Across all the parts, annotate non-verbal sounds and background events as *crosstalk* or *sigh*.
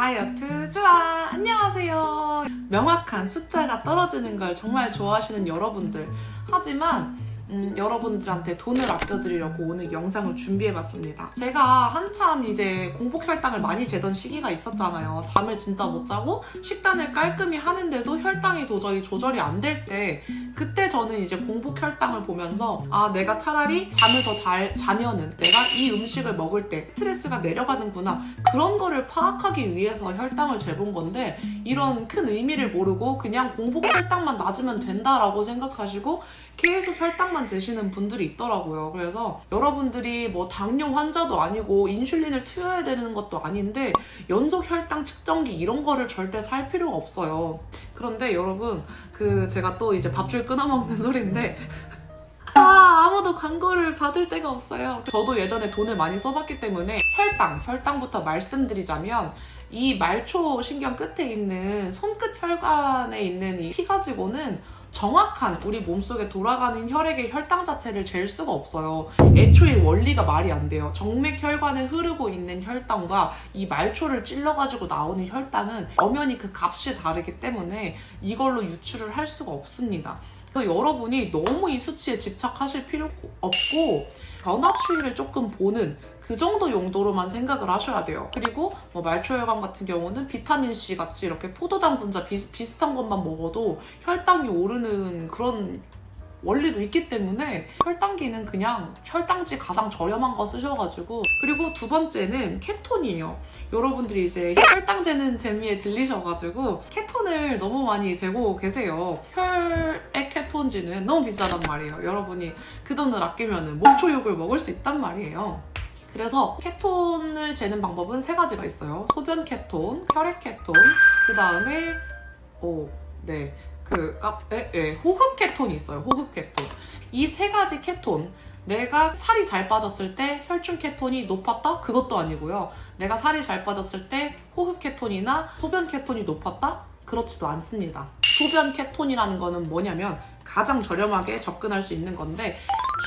다이어트 좋아. 안녕하세요. 명확한 숫자가 떨어지는 걸 정말 좋아하시는 여러분들. 하지만 음, 여러분들한테 돈을 아껴드리려고 오늘 영상을 준비해봤습니다. 제가 한참 이제 공복 혈당을 많이 재던 시기가 있었잖아요. 잠을 진짜 못 자고 식단을 깔끔히 하는데도 혈당이 도저히 조절이 안 될 때, 그때 저는 이제 공복 혈당을 보면서 아 내가 차라리 잠을 더 잘 자면은 내가 이 음식을 먹을 때 스트레스가 내려가는구나 그런 거를 파악하기 위해서 혈당을 재본 건데 이런 큰 의미를 모르고 그냥 공복 혈당만 낮으면 된다라고 생각하시고 계속 혈당만 재시는 분들이 있더라고요. 그래서 여러분들이 뭐 당뇨 환자도 아니고 인슐린을 투여해야 되는 것도 아닌데 연속 혈당 측정기 이런 거를 절대 살 필요가 없어요. 그런데 여러분 그 제가 또 이제 밥줄 끊어먹는 소리인데 아, 아무도 광고를 받을 데가 없어요. 저도 예전에 돈을 많이 써봤기 때문에 혈당, 혈당부터 말씀드리자면 이 말초 신경 끝에 있는 손끝 혈관에 있는 이 피 가지고는 정확한 우리 몸속에 돌아가는 혈액의 혈당 자체를 잴 수가 없어요. 애초에 원리가 말이 안 돼요. 정맥 혈관에 흐르고 있는 혈당과 이 말초를 찔러가지고 나오는 혈당은 엄연히 그 값이 다르기 때문에 이걸로 유출을 할 수가 없습니다. 여러분이 너무 이 수치에 집착하실 필요 없고 변화 추이를 조금 보는 그 정도 용도로만 생각을 하셔야 돼요. 그리고 뭐 말초혈관 같은 경우는 비타민 C 같이 이렇게 포도당 분자 비, 비슷한 것만 먹어도 혈당이 오르는 그런 원리도 있기 때문에 혈당기는 그냥 혈당지 가장 저렴한 거 쓰셔가지고 그리고 두 번째는 케톤이에요. 여러분들이 이제 혈당 재는 재미에 들리셔가지고 케톤을 너무 많이 재고 계세요. 혈액 케톤지는 너무 비싸단 말이에요. 여러분이 그 돈을 아끼면은 목초육을 먹을 수 있단 말이에요. 그래서 케톤을 재는 방법은 세 가지가 있어요. 소변 케톤, 혈액 케톤, 그 다음에 오, 네. 그, 까, 에, 에, 호흡 케톤이 있어요. 호흡 케톤. 이 세 가지 케톤. 내가 살이 잘 빠졌을 때 혈중 케톤이 높았다? 그것도 아니고요. 내가 살이 잘 빠졌을 때 호흡 케톤이나 소변 케톤이 높았다? 그렇지도 않습니다. 소변 케톤이라는 거는 뭐냐면 가장 저렴하게 접근할 수 있는 건데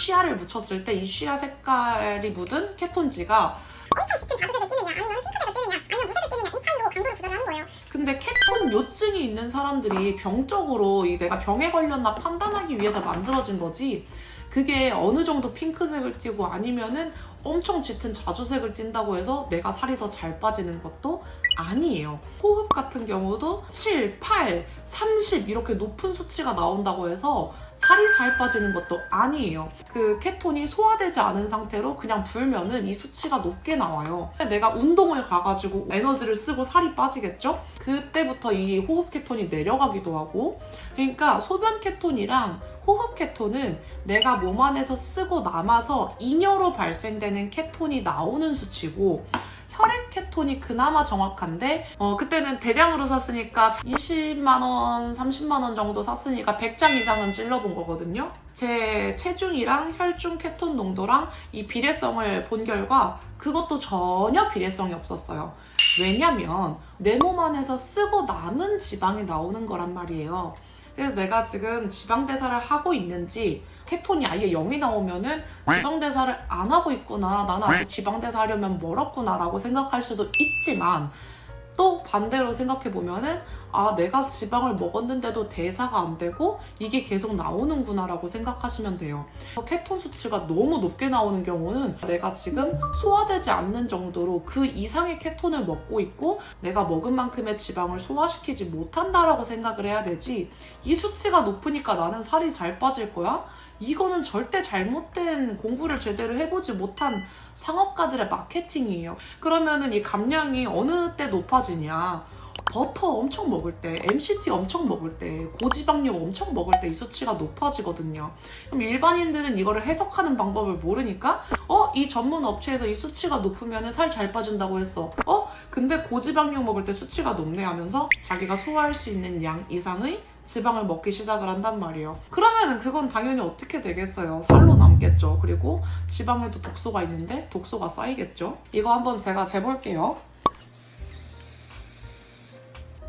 쉬아를 묻혔을 때 이 쉬아 색깔이 묻은 케톤지가 엄청 짙은 자주색을 띠느냐 아니면 핑크색을 띠느냐 아니면 무색을 띠느냐 이 차이로 강도를 조절을 하는 거예요. 근데 케톤 요증이 있는 사람들이 병적으로 이 내가 병에 걸렸나 판단하기 위해서 만들어진 거지 그게 어느 정도 핑크색을 띠고 아니면은 엄청 짙은 자주색을 띈다고 해서 내가 살이 더 잘 빠지는 것도 아니에요. 호흡 같은 경우도 7, 8, 30 이렇게 높은 수치가 나온다고 해서 살이 잘 빠지는 것도 아니에요. 그 케톤이 소화되지 않은 상태로 그냥 불면은 이 수치가 높게 나와요. 내가 운동을 가가지고 에너지를 쓰고 살이 빠지겠죠? 그때부터 이 호흡 케톤이 내려가기도 하고 그러니까 소변 케톤이랑 호흡 케톤은 내가 몸 안에서 쓰고 남아서 잉여로 발생되는 케톤이 나오는 수치고 혈액 케톤이 그나마 정확한데 어, 그때는 대량으로 샀으니까 20만원, 30만원 정도 샀으니까 100장 이상은 찔러본 거거든요. 제 체중이랑 혈중 케톤 농도랑 이 비례성을 본 결과 그것도 전혀 비례성이 없었어요. 왜냐면 내 몸 안에서 쓰고 남은 지방이 나오는 거란 말이에요. 그래서 내가 지금 지방 대사를 하고 있는지 케톤이 아예 0이 나오면은 지방 대사를 안 하고 있구나. 나는 아직 지방 대사 하려면 멀었구나 라고 생각할 수도 있지만 또 반대로 생각해 보면은 아 내가 지방을 먹었는데도 대사가 안 되고 이게 계속 나오는구나 라고 생각하시면 돼요. 케톤 수치가 너무 높게 나오는 경우는 내가 지금 소화되지 않는 정도로 그 이상의 케톤을 먹고 있고 내가 먹은 만큼의 지방을 소화시키지 못한다라고 생각을 해야 되지 이 수치가 높으니까 나는 살이 잘 빠질 거야? 이거는 절대 잘못된 공부를 제대로 해보지 못한 상업가들의 마케팅이에요. 그러면은 이 감량이 어느 때 높아지냐? 버터 엄청 먹을 때, MCT 엄청 먹을 때, 고지방력 엄청 먹을 때 이 수치가 높아지거든요. 그럼 일반인들은 이거를 해석하는 방법을 모르니까, 어? 이 전문 업체에서 이 수치가 높으면 살 잘 빠진다고 했어. 어? 근데 고지방력 먹을 때 수치가 높네 하면서 자기가 소화할 수 있는 양 이상의 지방을 먹기 시작을 한단 말이에요. 그러면은 그건 당연히 어떻게 되겠어요? 살로 남겠죠. 그리고 지방에도 독소가 있는데 독소가 쌓이겠죠. 이거 한번 제가 재볼게요.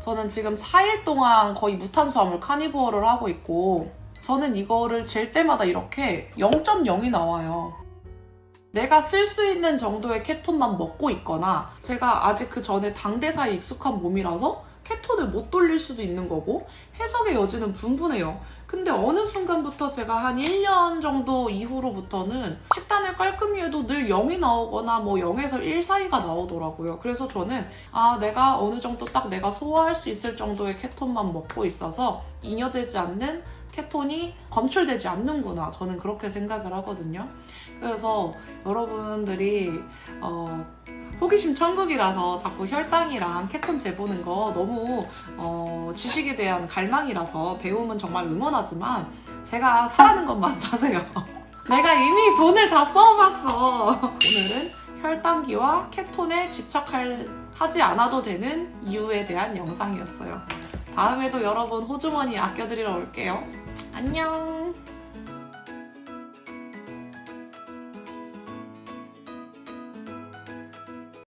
저는 지금 4일 동안 거의 무탄수화물 카니부어를 하고 있고 저는 이거를 잴 때마다 이렇게 0.0이 나와요. 내가 쓸 수 있는 정도의 케톤만 먹고 있거나 제가 아직 그 전에 당대사에 익숙한 몸이라서 케톤을 못 돌릴 수도 있는 거고 해석의 여지는 분분해요. 근데 어느 순간부터 제가 한 1년 정도 이후로부터는 식단을 깔끔히 해도 늘 0이 나오거나 뭐 0에서 1 사이가 나오더라고요. 그래서 저는 아 내가 어느 정도 딱 내가 소화할 수 있을 정도의 케톤만 먹고 있어서 잉여되지 않는 케톤이 검출되지 않는구나. 저는 그렇게 생각을 하거든요. 그래서 여러분들이 어, 호기심 천국이라서 자꾸 혈당이랑 케톤 재보는 거 너무 어, 지식에 대한 갈망이라서 배움은 정말 응원하지만 제가 사라는 것만 *laughs* 사세요. 내가 이미 돈을 다 써봤어. 오늘은 혈당기와 케톤에 집착할 하지 않아도 되는 이유에 대한 영상이었어요. 다음에도 여러분 호주머니 아껴드리러 올게요. 안녕.